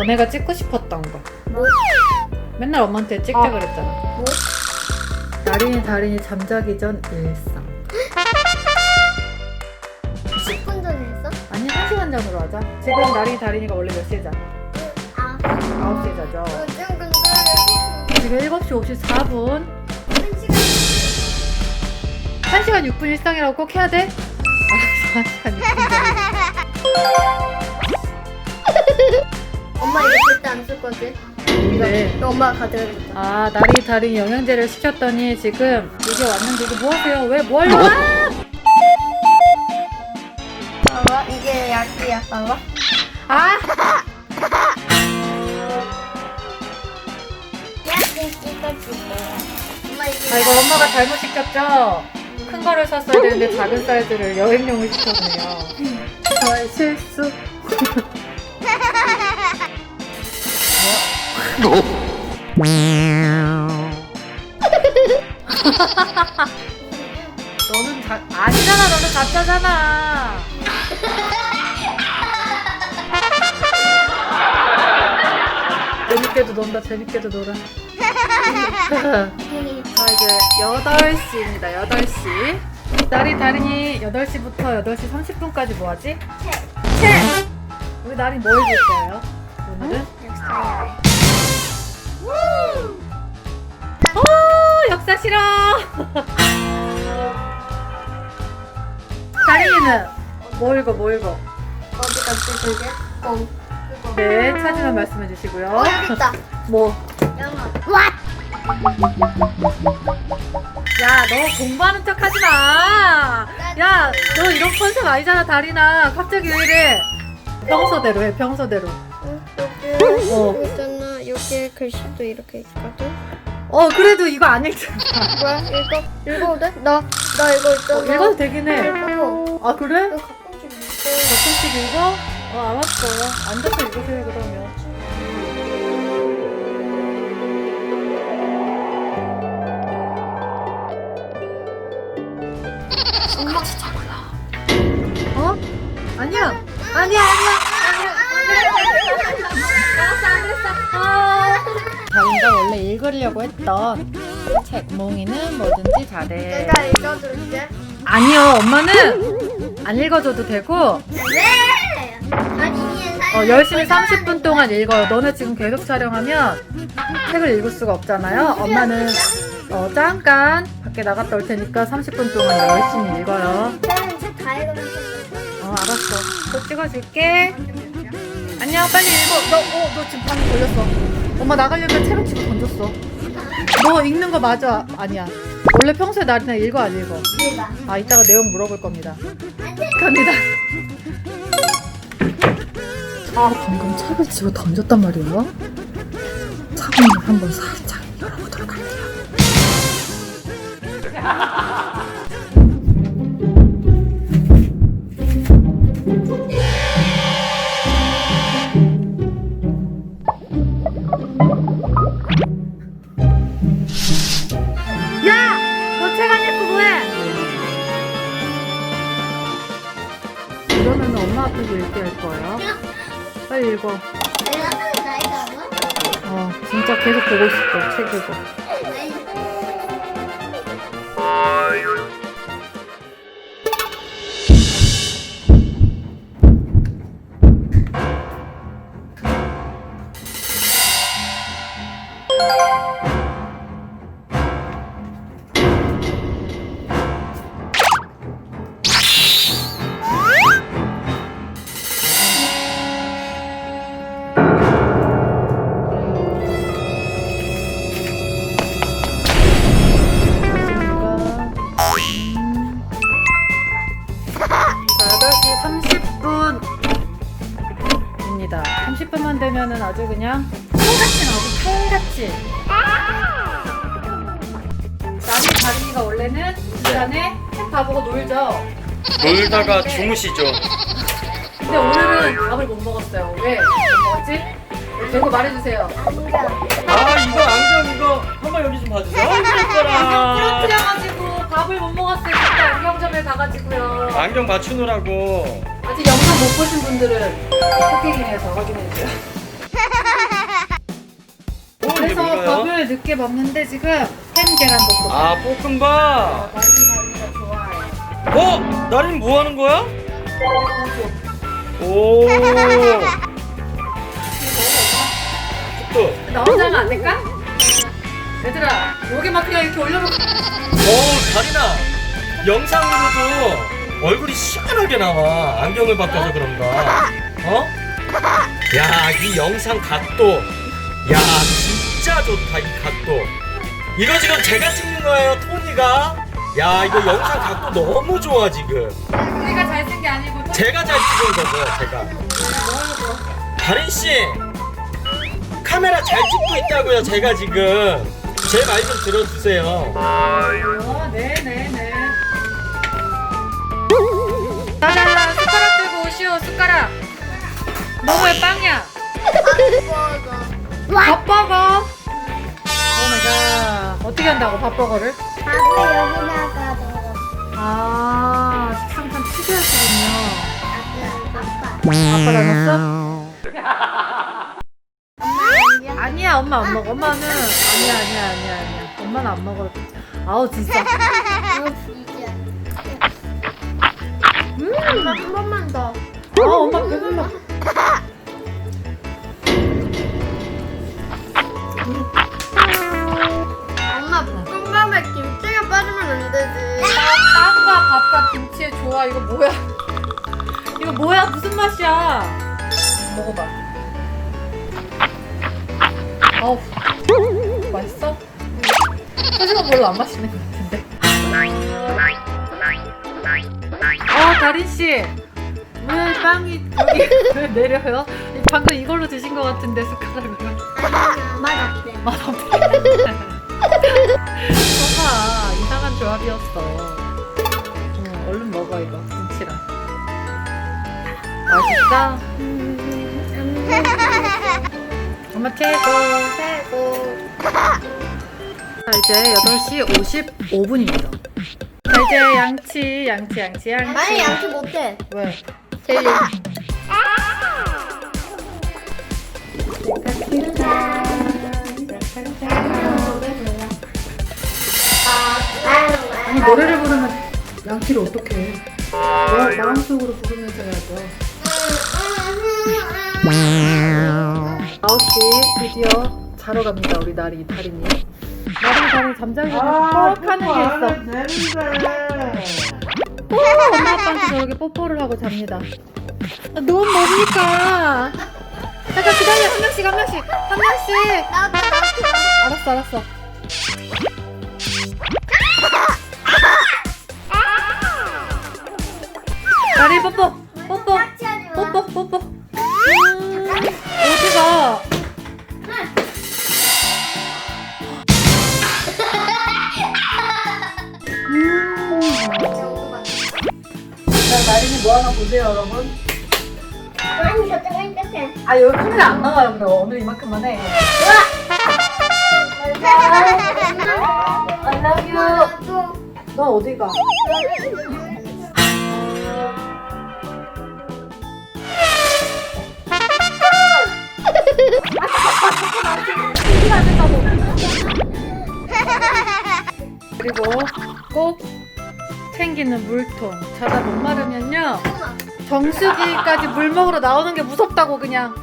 너네가 찍고 싶었던 거. 뭐? 맨날 엄마한테 찍자 어. 그랬잖아. 뭐? 나린이 다린이 잠자기 전 일상. 10분 전에 했어? 아니 한 시간 전으로 하자. 지금 나린이 다린이가 원래 몇 시에 자? 아 9시에 자죠. 요즘 근데 지금 7시 54분. 1시간 1시간 6분 일상이라고 꼭 해야 돼? 알았어, 1시간 6분. 이거 안쓸 거지? 네. 이거 엄마가 가져야겠다 아, 나린이 다린이 영양제를 시켰더니 지금 이게 왔는데 이거 뭐 하세요? 왜 뭐 하려고? 아! 봐봐 이게 약이야 봐봐 아! 약을 찍어줄게요 엄마 이게 아, 이거 엄마가 잘못 시켰죠? 큰 거를 샀어야 되는데 작은 사이즈를 여행용을 시켰네요. 저의 실수. 너는 자, 아니잖아, 너는 가짜잖아. 재밌게도 논다, 재밌게도 놀아. 자, 이제 8시입니다, 8시. 날이 다른이 8시부터 8시 30분까지 뭐 하지? 책! 우리 날이 뭐 해줄 거예요? 오늘은? 오, 역사 싫어! 다린이는 뭐 읽어, 뭐 읽어? 어디 갔지 그게? 어 네, 찾으면 말씀해 주시고요. 어 여기 있다 뭐? 영어 왓! 야, 너 공부하는 척 하지 마! 야, 너 이런 컨셉 아니잖아, 다리나. 갑자기 왜 이래? 평소대로 해, 평소대로. 응, 여기 어. 여기 글씨도 이렇게 있거든 어, 그래도 이거 안 읽잖아. 뭐야 읽어? 읽어도 돼? 나, 나 이거 있잖아 어, 읽어도 되긴 해. 읽어 아, 그래? 이거 가끔씩 읽어 가끔씩 읽어? 어, 알았어. 앉아서 읽으세요, 그러면. 엄마 진짜 몰라 어? 아니야. 아니야, 아니야. 알았어, 안 그랬어. 어. 다린이가 원래 읽으려고 했던 책, 몽이는 뭐든지 잘해. 내가 읽어줄게 아니요, 엄마는 안 읽어줘도 되고, 왜? 다린이의 어, 열심히 30분 동안 읽어요. 너네 지금 계속 촬영하면 책을 읽을 수가 없잖아요. 엄마는 어, 잠깐 밖에 나갔다 올 테니까 30분 동안 열심히 읽어요. 저는 책다 어, 알았어. 또 찍어줄게. 안녕, 빨리 읽어. 너, 어, 너 지금 방금 걸렸어. 엄마 나가려면 체력 치고 던졌어. 너 읽는 거 맞아? 아니야. 원래 평소에 나리나 읽어, 안 읽어? 아, 이따가 내용 물어볼 겁니다. 갑니다. 아, 방금 책을 집어 던졌단 말이에요? 차분히 한번 살짝 열어보도록 할게요. 계속 보고 싶어, 책 읽어. 30분입니다. 30분만 되면은 아주 그냥 칼같이 나오고 칼같이. 나비 다린이가 원래는 이 시간에 책 봐보고 놀죠. 놀다가 주무시죠. 근데 오늘은 밥을 못 먹었어요. 왜? 못 먹었지? 대고 말해주세요. 아 이거 안경 이거 한번 여기 좀 봐주세요. 아. 부러뜨려가지고 밥을 못 먹었어요. 그때 안경점에 가가지고요. 안경 맞추느라고. 아직 영상 못 보신 분들은 토끼기에서 확인해주세요. 어, 이게 그래서 뭔가요? 밥을 늦게 먹는데 지금 햄 계란 볶음. 아 볶음밥. 다리가 좋아해. 어? 나린 뭐 하는 거야? 오. 또. 나 혼자 하면 안 될까? 얘들아 여기만 그냥 이렇게 올려놓고 오 다리나. 영상으로도 얼굴이 시원하게 나와. 안경을 바꿔서 그런가. 어? 야 이 영상 각도. 야 진짜 좋다 이 각도. 이거 지금 제가 찍는 거예요 토니가? 야 이거 영상 각도 너무 좋아 지금. 우리가 잘생긴 게 아니고 제가 잘 찍은 거죠 제가. 다린 씨 카메라 잘 찍고 있다고요 제가 지금 제 말 좀 들어주세요 어, 네네네 나나나 숟가락 들고 오시오 숟가락 너 왜 빵이야? 밥버거 오마이갓 어떻게 한다고 밥버거를? 밥을 여기다가 넣어. 아 식상 참 특이하시군요 아빠. 아빠랑 없어? 아니야 엄마 안 먹어. 엄마는 아니야 아니야 아니야 아니야. 엄마는 안 먹어 아우 진짜. 엄마 한 번만 더. 아 엄마 배불러. 엄마 볶음밥에 김치가 빠지면 안 되지. 빵과 밥과 김치의 조화 이거 뭐야? 이거 뭐야? 무슨 맛이야 아우 맛있어? 하지만 별로 안 맛있는 것 같은데 아 다린씨 왜 빵이 여기 왜 내려요? 방금 이걸로 드신 것 같은데 숟가락으로 맛없대. 맛없대 봐봐 이상한 조합이었어 응, 얼른 먹어 이거 김치랑 맛있어? 엄마 최고 최고. 자 이제 8시 55분입니다 자 이제 양치 양치 양치 양치 아니 양치 못해. 왜? 제일. 아니 노래를 부르면 양치를 어떻게 해 마- 마음속으로 부르면서 해야죠 9시 드디어 자러 갑니다 우리 나리 다리니 나리 다리 잠자기 전에 꼭 하는 게 있어. 꼭 엄마 아빠한테 저렇게 뽀뽀를 하고 잡니다. 아, 너무 뭡니까? 잠깐 기다려 한 명씩 한 명씩 한 명씩. 알았어 알았어. 다리 뽀뽀 뽀뽀 뭐 하나 보세요 여러분 아니 저쪽은 끝에. 아 여기 카메라 안 나와요 그럼 오늘 이만큼만 해 I love you 또. 너 어디 가? 그리고 꼭 챙기는 물통. 자다 목마르면요. 정수기까지 물 먹으러 나오는 게 무섭다고 그냥.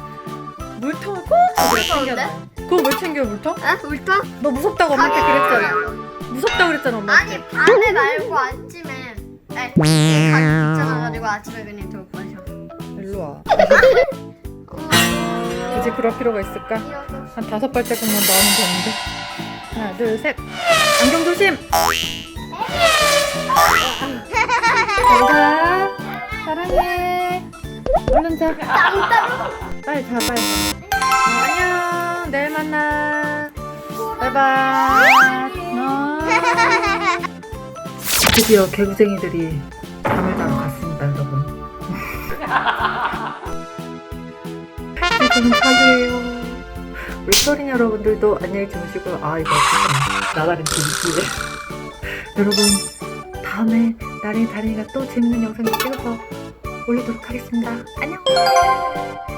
물통을 꼭 챙겨놔. 그거 왜 챙겨 물통? 아 울터? 너 무섭다고 엄마한테 그랬잖아. 무섭다고 그랬잖아 엄마한테. 아니 밤에 말고 아침에. 에, 가기 귀찮아가지고 아침에 그냥 들고 마셔. 일로 와. 굳이 그럴 필요가 있을까? 한 다섯 발자국만 나오면 되는데. 하나, 둘, 셋. 안경 조심. 자, 사랑해. 얼른 자. 빨리 자, 빨리. 안녕. 내일 만나. 바이바이. 어. 드디어 개구쟁이들이 잠을 자러 갔습니다, 여러분. 지금 사교예요. 우리 소린 여러분들도 안녕히 주무시고 아 이거 나가는 재밌지 여러분 다음에 나린 다린이가 또 재밌는 영상을 찍어서 올리도록 하겠습니다. 안녕. 아,